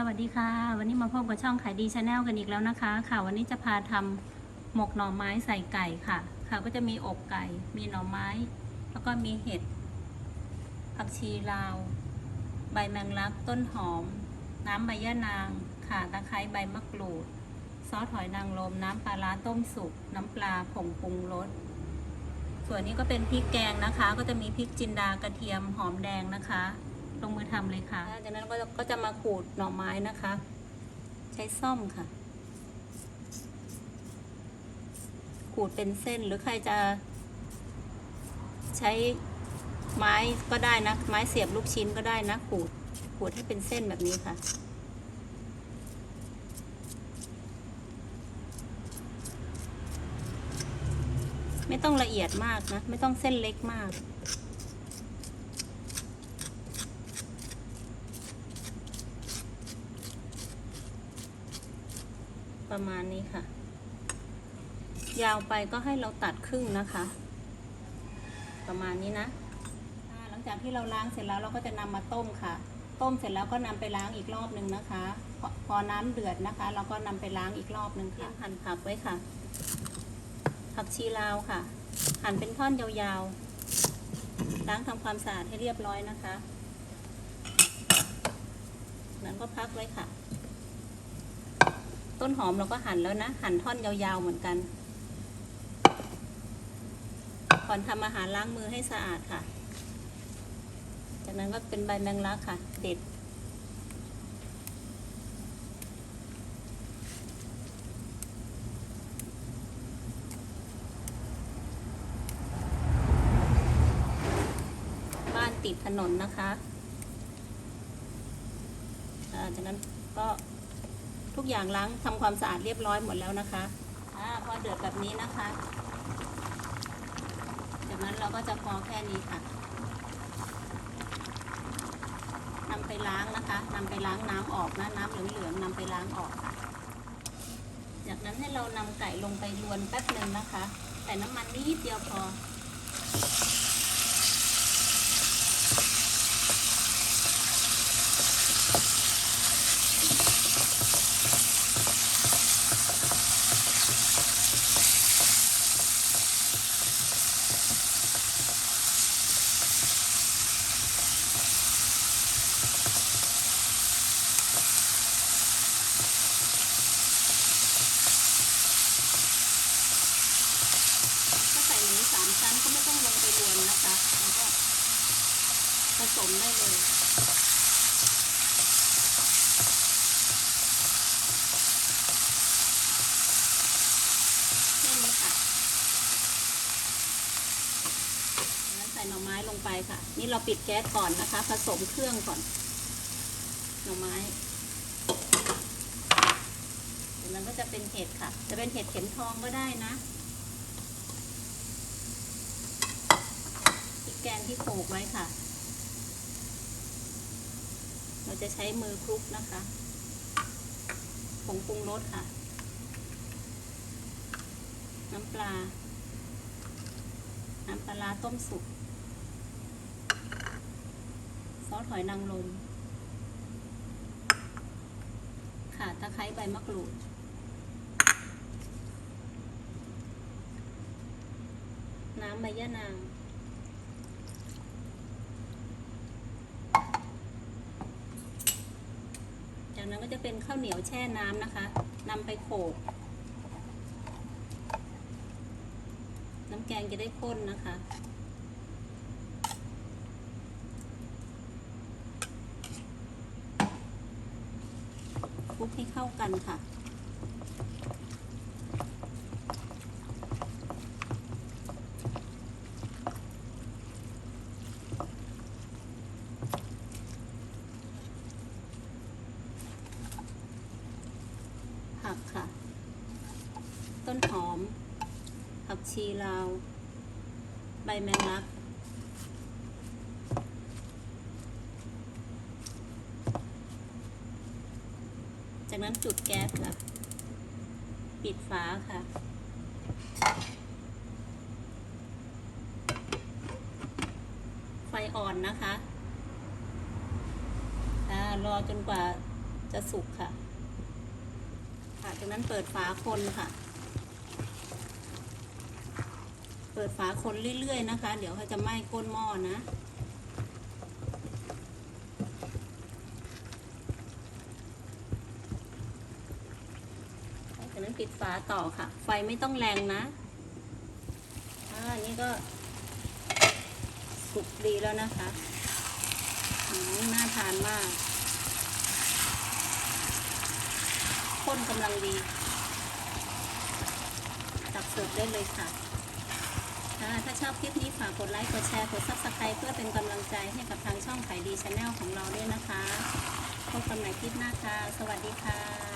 สวัสดีค่ะ วันนี้มาพบกับช่องขายดีชาแนลกันอีกแล้วนะคะ ค่ะ วันนี้จะพาทำหมกหน่อไม้ใส่ไก่ค่ะ ค่ะก็จะมีอกไก่ มีหน่อไม้ แล้วก็มีเห็ด ผักชีลาว ใบแมงลัก ต้นหอม น้ำใบย่านาง ข่าตะไคร้ใบมะกรูด ซอสหอยนางรมน้ำปลาร้าต้มสุก น้ำปลาผงปรุงรส ส่วนนี้ก็เป็นพริกแกงนะคะ ก็จะมีพริกจินดากระเทียมหอมแดงนะคะ ลงมือทำเลยค่ะ จากนั้นก็จะก็จะมาขูดหน่อไม้นะคะ ใช้ซ่อมค่ะ ขูดเป็นเส้นหรือใครจะ ใช้ไม้ก็ได้นะ ไม้เสียบลูกชิ้นก็ได้นะ ขูด ขูดให้เป็นเส้นแบบนี้ค่ะไม่ต้องละเอียดมากนะ ไม่ต้องเส้นเล็กมาก ประมาณนี้ค่ะ ยาวไปก็ให้เราตัดครึ่งนะคะ ประมาณนี้นะหลังจากที่เราล้างเสร็จแล้วเราก็จะนำมาต้มค่ะ ต้มเสร็จแล้วก็นำไปล้างอีกรอบนึงนะคะ พอน้ำเดือดนะคะ เราก็นำไปล้างอีกรอบนึงค่ะหั่นผักไว้ค่ะ ผักชีลาวค่ะ หั่นเป็นท่อนยาวๆล้างทำความสะอาดให้เรียบร้อยนะคะนั้นก็พักไว้ค่ะ ต้นหอมเราก็หั่นแล้วนะ หั่นท่อนยาวๆเหมือนกัน ก่อนทำอาหารล้างมือให้สะอาดค่ะ จากนั้นก็เป็นใบแมงลักค่ะ เด็ด บ้านติดถนนนะคะ จากนั้นก็ ทุกอย่างล้างทำความสะอาดเรียบร้อยหมดแล้วนะคะอ่าพอเดือดแบบนี้นะคะ จากนั้นเราก็จะพอแค่นี้ค่ะนำไปล้างนะคะนำไปล้างน้ำออกนะน้ำเหลืองๆนำไปล้างออกค่ะ จากนั้นให้เรานำไก่ลงไปรวนแป๊บหนึ่งนะคะใส่น้ำมันนิดเดียวพอ ถ้าใส่หมูสามชั้นก็ไม่ต้องลงไปรวนนะคะแล้วก็ ผสมได้เลยแค่นี้ค่ะแล้วใส่หน่อไม้ลงไปค่ะ นี่เราปิดแก๊สก่อนนะคะ ผสมเครื่องก่อน หน่อไม้จากนั้นก็จะเป็นเห็ดค่ะ จะเป็นเห็ดเข็มทองก็ได้นะพริกแกงที่โขลกไว้ค่ะ เราจะใช้มือคลุกนะคะผงปรุงรสค่ะ น้ำปลา น้ำปลาต้มสุก ซอสหอยนางรมข่าตะไคร้ใบมะกรูดน้ำใบยะนาง จะเป็นข้าวเหนียวแช่น้ำนะคะนำไปโขลกน้ำแกงจะได้ข้นนะคะ คลุกให้เข้ากันค่ะ ผักค่ะ ต้นหอม ผั กชีลาว ใบแมงลัก จากนั้นจุดแก๊สค่ะ ปิดฝาค่ะไฟอ่อนนะคะรอจนกว่าจะสุกค่ะ ค่ะ จากนั้นเปิดฝาคนค่ะ เปิดฝาคนเรื่อยๆนะคะ เดี๋ยวเขาจะไหม้ก้นหม้อนะ จากนั้นปิดฝาต่อค่ะ ไฟไม่ต้องแรงนะ อ่าอันนี้ก็สุกดีแล้วนะคะน่าทานมาก ข้นกำลังดี ตักเสิร์ฟได้เลยค่ะ ถ้าชอบคลิปนี้ฝากกดไลค์ กดแชร์ กดซับสไคร b ์เพื่อเป็นกำลังใจให้กับทางช่องขายดีชาแนลของเราด้วยนะคะ พบกันใหม่คลิปหน้าค่ะ สวัสดีค่ะ